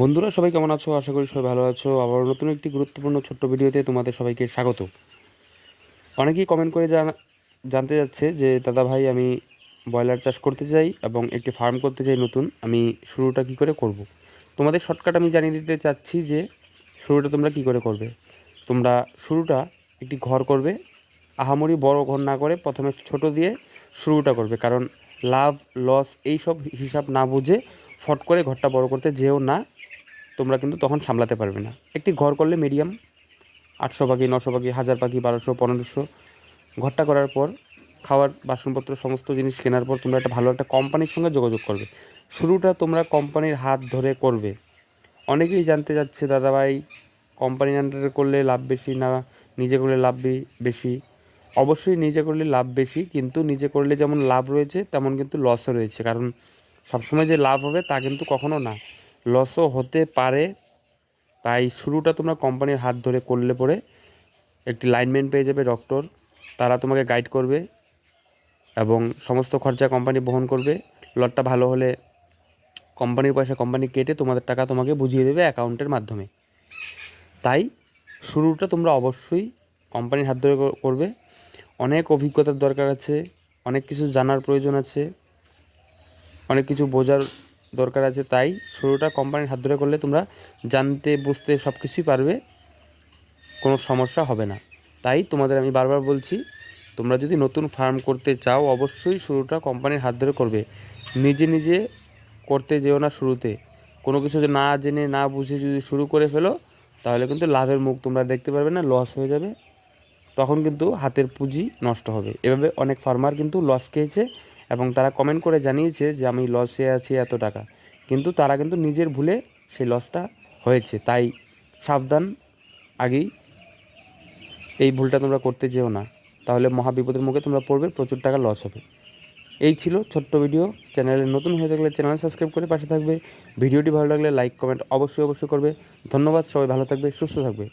বন্ধুরা, সবাই কেমন আছো? আশা করি সবাই ভালো আছো। আবার নতুন একটি গুরুত্বপূর্ণ ছোট্ট ভিডিওতে তোমাদের সবাইকে স্বাগত। অনেকেই কমেন্ট করে জানা, জানতে যাচ্ছে যে, দাদা ভাই, আমি ব্রয়লার চাষ করতে চাই এবং একটি ফার্ম করতে চাই নতুন। আমি শুরুটা কি করে করব। তোমাদের শর্টকাট আমি জানিয়ে দিতে চাচ্ছি যে, শুরুটা তোমরা কি করে করবে? তোমরা শুরুটা একটি ঘর করবে, আহামরি বড় ঘর না করে প্রথমে ছোট দিয়ে শুরুটা করবে। কারণ লাভ লস এই সব হিসাব না বুঝে ফট করে ঘরটা বড় করতে যেও না। তোমরা কিন্তু তখন সামলাতে পারবে না। একটি ঘর করলে মিডিয়াম আটশো পাখি নশো পাখি হাজার পাখি বারোশো, পনেরোশো ঘরটা করার পর খাওয়ার, বাসনপত্র, সমস্ত জিনিস কেনার পর তোমরা একটা ভালো একটা কোম্পানির সঙ্গে যোগাযোগ করবে। শুরুটা তোমরা কোম্পানির হাত ধরে করবে। অনেকেই জানতে যাচ্ছে দাদাভাই কোম্পানির আন্ডারে করলে লাভ বেশি না নিজে করলে লাভ বেশি? অবশ্যই নিজে করলে লাভ বেশি, কিন্তু নিজে করলে যেমন লাভ রয়েছে, তেমন কিন্তু লসও রয়েছে। কারণ সবসময় যে লাভ হবে তা কিন্তু কখনো না। লসও হতে পারে। তাই শুরুটা তোমরা কোম্পানির হাত ধরে করলে পরে একটি লাইনম্যান পেয়ে যাবে ডক্টর তারা তোমাকে গাইড করবে এবং সমস্ত খরচা কোম্পানি বহন করবে। লটটা ভালো হলে কোম্পানির পয়সা কোম্পানি কেটে তোমাদের টাকা তোমাকে বুঝিয়ে দেবে অ্যাকাউন্টের মাধ্যমে। তাই শুরুটা তোমরা অবশ্যই কোম্পানির হাত ধরে করবে। অনেক অভিজ্ঞতার দরকার আছে, অনেক কিছু জানার প্রয়োজন আছে, অনেক কিছু বোঝার দরকার আছে তাই শুরুটা কোম্পানির হাত ধরে করলে তোমরা জানতে, বুঝতে সব কিছুই পারবে। কোনো সমস্যা হবে না। তাই তোমাদের আমি বারবার বলছি, তোমরা যদি নতুন ফার্ম করতে চাও, অবশ্যই শুরুটা কোম্পানির হাত ধরে করবে। নিজে নিজে করতে যেও না শুরুতে। কোনো কিছু না জেনে, না বুঝে যদি শুরু করে ফেলো, তাহলে কিন্তু লাভের মুখ তোমরা দেখতে পারবে না লস হয়ে যাবে। তখন কিন্তু হাতের পুঁজি নষ্ট হবে। এভাবে অনেক ফার্মার কিন্তু লস খেয়েছে। এবং তারা কমেন্ট করে জানিয়েছে যে আমি লসে আছি এত টাকা। কিন্তু তারা কিন্তু নিজের ভুলে সেই লসটা হয়েছে। তাই সাবধান, আগেই এই ভুলটা তোমরা করতে যেও না। তাহলে মহা বিপদের মুখে তোমরা পড়বে, প্রচুর টাকা লস হবে। এই ছিল ছোট্ট ভিডিও চ্যানেলে নতুন হয়ে থাকলে চ্যানেল সাবস্ক্রাইব করে পাশে থাকবে। ভিডিওটি ভালো লাগলে লাইক কমেন্ট অবশ্যই অবশ্যই করবে। ধন্যবাদ, সবাই ভালো থাকবে, সুস্থ থাকবে।